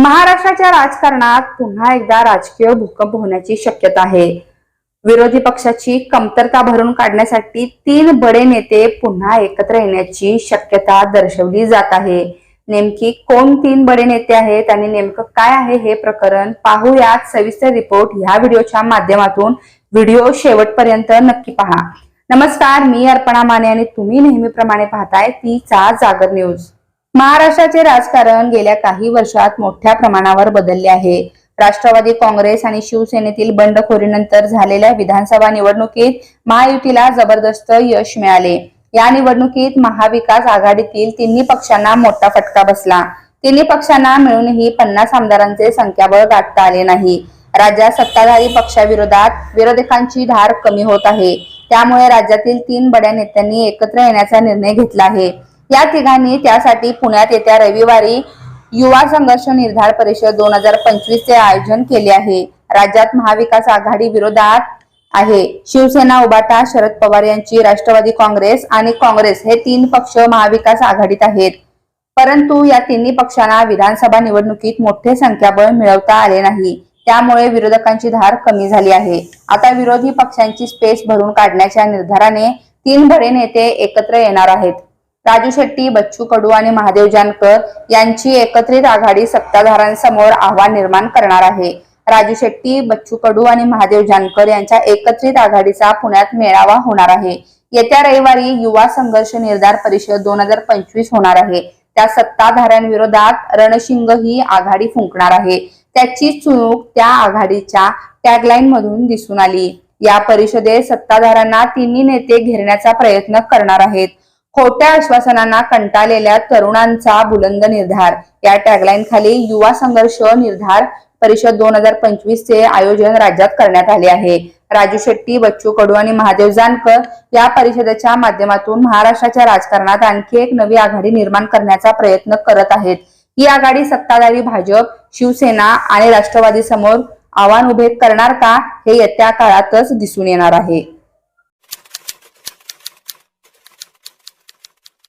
महाराष्ट्राच्या राजकारणात पुन्हा एकदा राजकीय भूकंप होण्याची शक्यता आहे. विरोधी पक्षाची कमतरता भरून काढण्यासाठी तीन बडे नेते पुन्हा एकत्र येण्याची शक्यता दर्शवली जात आहे. नेमकी कोण तीन बडे नेते आहेत आणि नेमकं काय आहे हे प्रकरण पाहूयात. सविस्तर रिपोर्ट ह्या व्हिडिओच्या माध्यमातून. व्हिडिओ शेवटपर्यंत नक्की पहा. नमस्कार मी अर्पणा माने आणि तुम्ही नेहमीप्रमाणे पाहताय तीचा जागर न्यूज. महाराष्ट्राचे राजकारण गेल्या काही वर्षात मोठ्या प्रमाणावर बदलले आहे. राष्ट्रवादी काँग्रेस आणि शिवसेनेतील बंडखोरीनंतर झालेल्या विधानसभा निवडणुकीत महायुतीला जबरदस्त यश मिळाले. या निवडणुकीत महाविकास आघाडीतील तिन्ही पक्षांना मोठा फटका बसला. तिन्ही पक्षांना मिळूनही पन्नास आमदारांचे संख्याबळ गाठता आले नाही. राज्यात सत्ताधारी पक्षाविरोधात विरोधकांची धार कमी होत आहे. त्यामुळे राज्यातील तीन बड्या नेत्यांनी एकत्र येण्याचा निर्णय घेतला आहे. या तिघांनी त्यासाठी पुण्यात येत्या रविवारी युवा संघर्ष निर्धार परिषद दोन हजार पंचवीस चे आयोजन केले आहे. राज्यात महाविकास आघाडी विरोधात आहे. शिवसेना उबाटा शरद पवार यांची राष्ट्रवादी काँग्रेस आणि काँग्रेस हे तीन पक्ष महाविकास आघाडीत आहेत. परंतु या तिन्ही पक्षांना विधानसभा निवडणुकीत मोठे संख्याबळ मिळवता आले नाही. त्यामुळे विरोधकांची धार कमी झाली आहे. आता विरोधी पक्षांची स्पेस भरून काढण्याच्या निर्धाराने तीन बडे नेते एकत्र येणार आहेत. राजू शेट्टी बच्चू कडू आणि महादेव जानकर यांची एकत्रित आघाडी सत्ताधाऱ्यांसमोर आव्हान निर्माण करणार आहे. राजू शेट्टी बच्चू कडू आणि महादेव जानकर यांच्या एकत्रित आघाडीचा पुण्यात मेळावा होणार आहे. येत्या रविवारी युवा संघर्ष निर्धार परिषद दोन हजार पंचवीस होणार आहे. त्या सत्ताधाऱ्यांविरोधात रणशिंग ही आघाडी फुंकणार आहे. त्याची चुणूक त्या आघाडीच्या टॅगलाईन मधून दिसून आली. या परिषदेत सत्ताधाऱ्यांना तिन्ही नेते घेरण्याचा प्रयत्न करणार आहेत. खोट्या आश्वासनांना कंटाळलेल्या तरुणांचा बुलंद निर्धार. या टॅगलाईन खाली युवा संघर्ष निर्धार परिषद दोन हजार पंचवीस चे आयोजन राज्यात करण्यात आले आहे. राजू शेट्टी बच्चू कडू आणि महादेव जानकर या परिषदेच्या माध्यमातून महाराष्ट्राच्या राजकारणात आणखी एक नवी आघाडी निर्माण करण्याचा प्रयत्न करत आहेत. ही आघाडी सत्ताधारी भाजप शिवसेना आणि राष्ट्रवादी समोर आव्हान उभे करणार का हे येत्या काळातच दिसून येणार आहे.